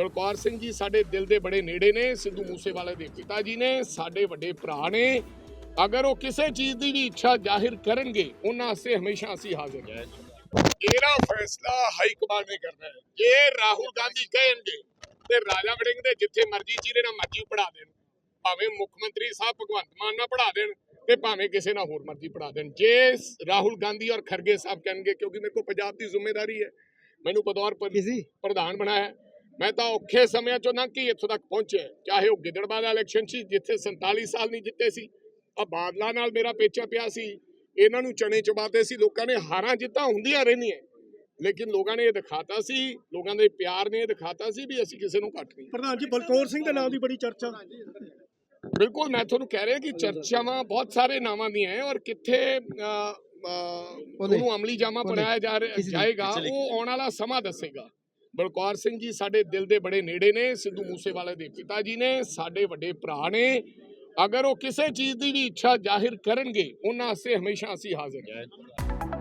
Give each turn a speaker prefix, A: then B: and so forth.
A: ਬਲਕੌਰ ਸਿੰਘ ਜੀ ਸਾਡੇ ਦਿਲ ਦੇ ਬੜੇ ਨੇੜੇ ਨੇ ਸਿੱਧੂ ਮੂਸੇਵਾਲੇ ਦੇ ਪਿਤਾ ਜੀ ਨੇ ਸਾਡੇ ਵੱਡੇ ਭਰਾ ਨੇ। ਅਗਰ ਉਹ ਕਿਸੇ ਚੀਜ਼ ਦੀ ਵੀ ਇੱਛਾ ਜ਼ਾਹਿਰ ਕਰਨਗੇ ਉਹਨਾਂ ਵਾਸਤੇ ਹਮੇਸ਼ਾ ਅਸੀਂ ਹਾਜ਼ਰ ਹਾਂ। ਇਹਦਾ ਫੈਸਲਾ ਹਾਈ ਕਮਾਂਡ ਨੇ ਕਰਨਾ ਹੈ। ਜੇ ਰਾਹੁਲ ਗਾਂਧੀ ਕਹਿਣਗੇ ਤੇ ਰਾਜਾ ਵੜਿੰਗ ਦੇ ਜਿੱਥੇ ਮਰਜ਼ੀ ਜਿਹਦੇ ਨਾਲ ਮਰਜ਼ੀ ਪੜਾ ਦੇਣ। ਭਾਵੇਂ ਮੁੱਖ ਮੰਤਰੀ ਸਾਹਿਬ ਭਗਵੰਤ ਮਾਨ ਨਾਲ ਪੜਾ ਦੇਣ ਤੇ ਭਾਵੇਂ ਕਿਸੇ ਨਾਲ ਹੋਰ ਮਰਜ਼ੀ ਪੜਾ ਦੇਣ। ਜੇ ਰਾਹੁਲ ਗਾਂਧੀ ਔਰ ਖਰਗੇ ਸਾਹਿਬ ਕਹਿਣਗੇ ਕਿਉਂਕਿ ਮੇਰੇ ਕੋਲ ਪੰਜਾਬ ਦੀ ਜ਼ਿੰਮੇਵਾਰੀ ਹੈ। ਮੈਨੂੰ ਬਤੌਰ ਪ੍ਰਧਾਨ ਬਣਾਇਆ ਹੈ। ਮੈਂ ਤਾਂ ਔਖੇ ਸਮਿਆਂ ਚੋਂ ਨਾ ਕਿ ਇੱਥੋਂ ਤੱਕ ਪਹੁੰਚਿਆ। ਚਾਹੇ ਉਹ ਗਿੱਦੜਬਾਹ ਦਾ ਇਲੈਕਸ਼ਨ ਸੀ ਜਿੱਥੇ 47 ਸਾਲ ਨਹੀਂ ਜਿੱਤੇ ਸੀ ਆ ਬਾਦਲਾਂ ਨਾਲ ਮੇਰਾ ਪੇਚਾ ਪਿਆ ਸੀ। ਇਹਨਾਂ ਨੂੰ ਚਣੇ ਚਬਾਤੇ ਸੀ ਲੋਕਾਂ ਨੇ ਹਾਰਾਂ ਜਿੱਤਾਂ ਹੁੰਦੀਆਂ ਰਹਿੰਦੀਆਂ। ਲੇਕਿਨ ਲੋਕਾਂ ਨੇ ਇਹ ਦਿਖਾਤਾ ਸੀ ਲੋਕਾਂ ਦੇ ਪਿਆਰ ਨੇ ਇਹ ਦਿਖਾਤਾ ਸੀ ਵੀ ਅਸੀਂ ਕਿਸੇ ਨੂੰ ਘੱਟ ਨਹੀਂ।
B: ਪ੍ਰਧਾਨ ਜੀ ਬਲਕੌਰ ਸਿੰਘ ਦੇ ਨਾਮ ਦੀ ਬੜੀ ਚਰਚਾ।
A: ਬਿਲਕੁਲ ਮੈਂ ਤੁਹਾਨੂੰ ਕਹਿ ਰਿਹਾ ਕਿ ਚਰਚਾਵਾਂ ਬਹੁਤ ਸਾਰੇ ਨਾਵਾਂ ਦੀਆਂ ਹੈ ਔਰ ਕਿੱਥੇ ਉਹਨੂੰ ਅਮਲੀ ਜਾਮਾ ਬਣਾਇਆ ਜਾ ਰਿਹਾ ਜਾਏਗਾ ਉਹ ਆਉਣ ਵਾਲਾ ਸਮਾਂ ਦੱਸੇਗਾ। ਬਲਕੌਰ ਸਿੰਘ ਜੀ, ਸਾਡੇ ਦਿਲ ਦੇ ਬੜੇ ਨੇੜੇ ਨੇ, ਸਿੱਧੂ ਮੂਸੇਵਾਲੇ ਦੇ ਪਿਤਾ ਜੀ ਨੇ, ਸਾਡੇ ਵੱਡੇ ਭਰਾ ਨੇ। ਅਗਰ ਉਹ ਕਿਸੇ ਚੀਜ਼ ਦੀ ਵੀ ਇੱਛਾ ਜ਼ਾਹਿਰ ਕਰਨਗੇ, ਉਹਨਾਂ ਵਾਸਤੇ ਹਮੇਸ਼ਾ ਅਸੀਂ ਹਾਜ਼ਰ ਹਾਂ।